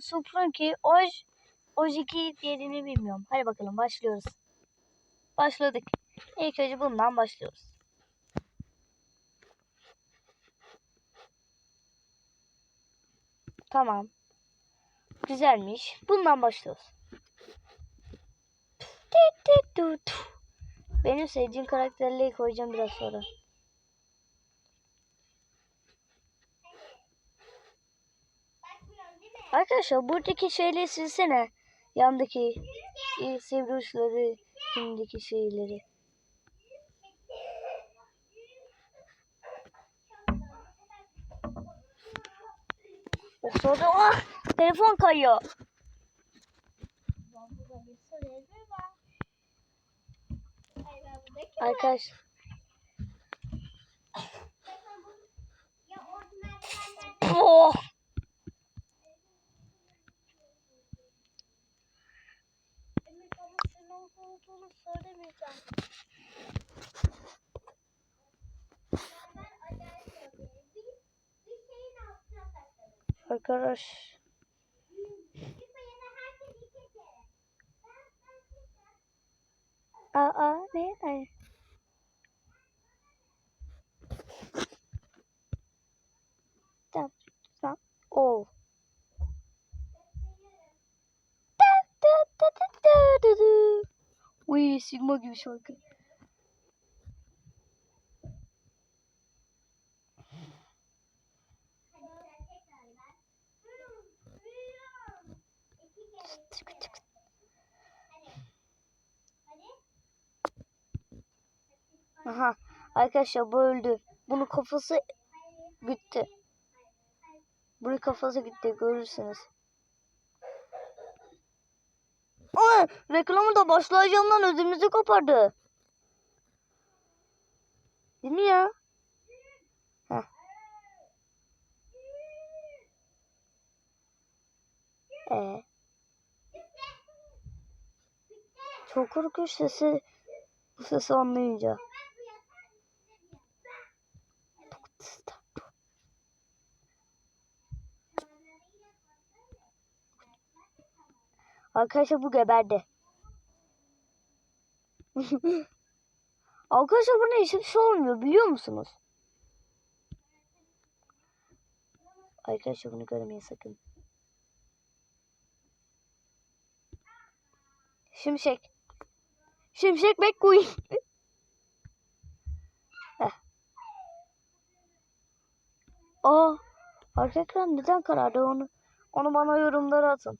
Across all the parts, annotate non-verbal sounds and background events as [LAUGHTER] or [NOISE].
Suprun ki Oj Oj2 diğerini bilmiyorum. Hadi bakalım başlıyoruz. Başladık. İlk önce bundan başlıyoruz. Tamam. Güzelmiş. Bundan başlıyoruz. Benim sevdiğim karakterleri koyacağım biraz sonra. Arkadaşlar buradaki şeyleri silsene. Yandaki e, sivri uçları, şimdiki şeyleri. O sırada ah, telefon kayıyor. Arkadaşlar. Oh. Arkadaş. Aa ne? Ay. Tamam. Tamam. Oh. Uy Sigma gibi şarkı. Aha. Arkadaşlar bu öldü. Bunun kafası gitti. Bunun kafası gitti görürsünüz. Ay, reklamı da başlayacağından ödümüzü kopardı. Değil mi ya? Ee. Çok korkunç sesi bu sesi anlayınca. Arkadaşlar bu geberdi. [LAUGHS] Arkadaşlar buna hiçbir şey olmuyor biliyor musunuz? Arkadaşlar bunu görmeyin sakın. Şimşek. Şimşek McQueen. [LAUGHS] Aa, arka ekran neden karardı onu? Onu bana yorumlara atın.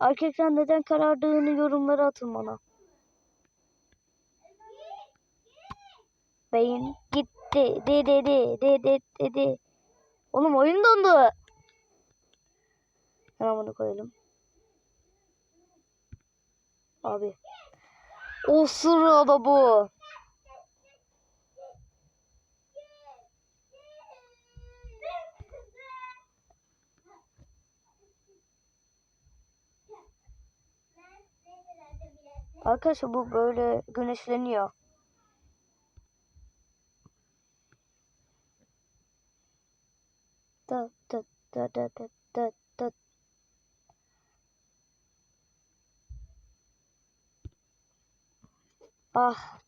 Ekran neden karardığını yorumlara atın bana. Beyin gitti. De de de de de de de. Oğlum oyun dondu. Hemen bunu koyalım. Abi. O sırada bu. Arkadaşlar bu böyle güneşleniyor. Da da da da da da da. Ah.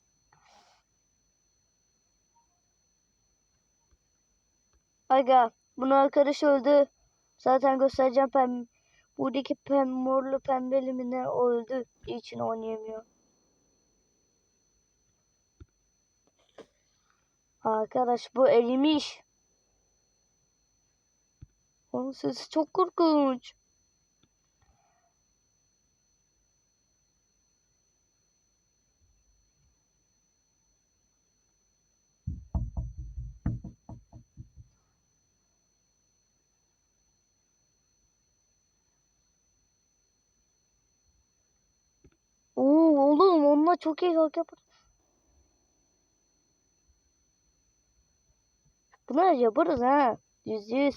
Aga, bunu arkadaş öldü. Zaten göstereceğim pem. Buradaki pem morlu pembeli mi ne öldü. için oynayamıyor. Arkadaş bu erimiş. Onun sesi çok korkunç. Çok iyi şarkı yapar. Bunları yaparız ha. Yüz yüz.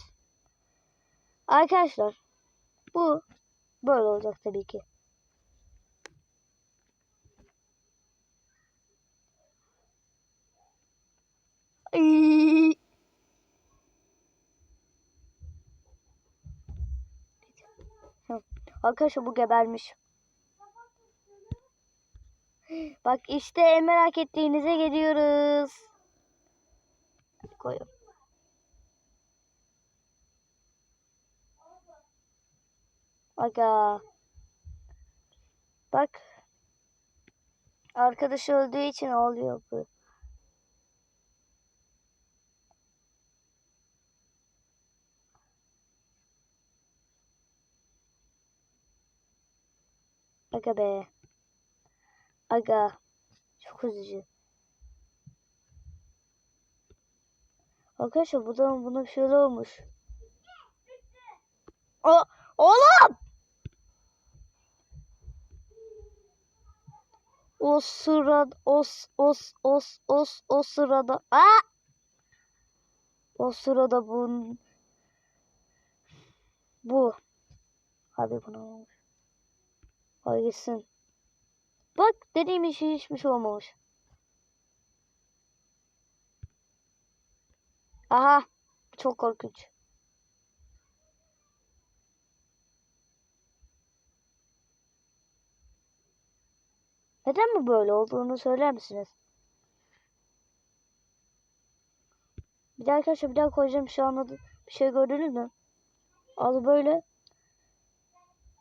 Arkadaşlar bu böyle olacak tabii ki. Ay. Arkadaşlar bu gebermiş. Bak işte merak ettiğinize geliyoruz. Koyun. Aga. Bak. Arkadaşı öldüğü için oluyor bu. Aga be. Aga. Çok üzücü. Arkadaşlar bu da buna bir şeyler olmuş. O, oğlum! O sırada os os os os o sırada Aa! O sırada bu bu abi bunu olmuş. Ay gitsin. Bak dediğim şey olmamış. Aha çok korkunç. Neden mi böyle olduğunu söyler misiniz? Bir daha arkadaşlar bir daha koyacağım bir şey anladım. Bir şey gördünüz mü? Az böyle.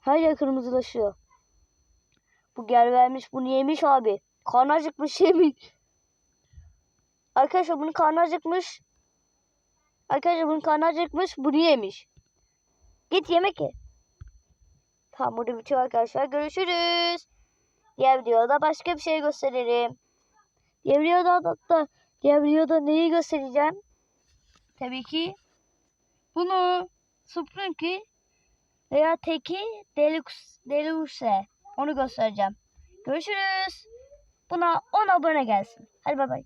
Her yer kırmızılaşıyor. Bu gel vermiş bunu yemiş abi. Karnı acıkmış [LAUGHS] yemiş. Arkadaşlar bunun karnı acıkmış. Arkadaşlar bunun karnı acıkmış bunu yemiş. Git yemek ye. Tamam burada bitiyor arkadaşlar. Görüşürüz. Diğer videoda başka bir şey gösteririm. Diğer videoda da, da diğer videoda neyi göstereceğim? Tabii ki bunu Sprinky veya Teki Deluxe, Deluxe onu göstereceğim. Görüşürüz. Buna 10 abone gelsin. Hadi bay bay.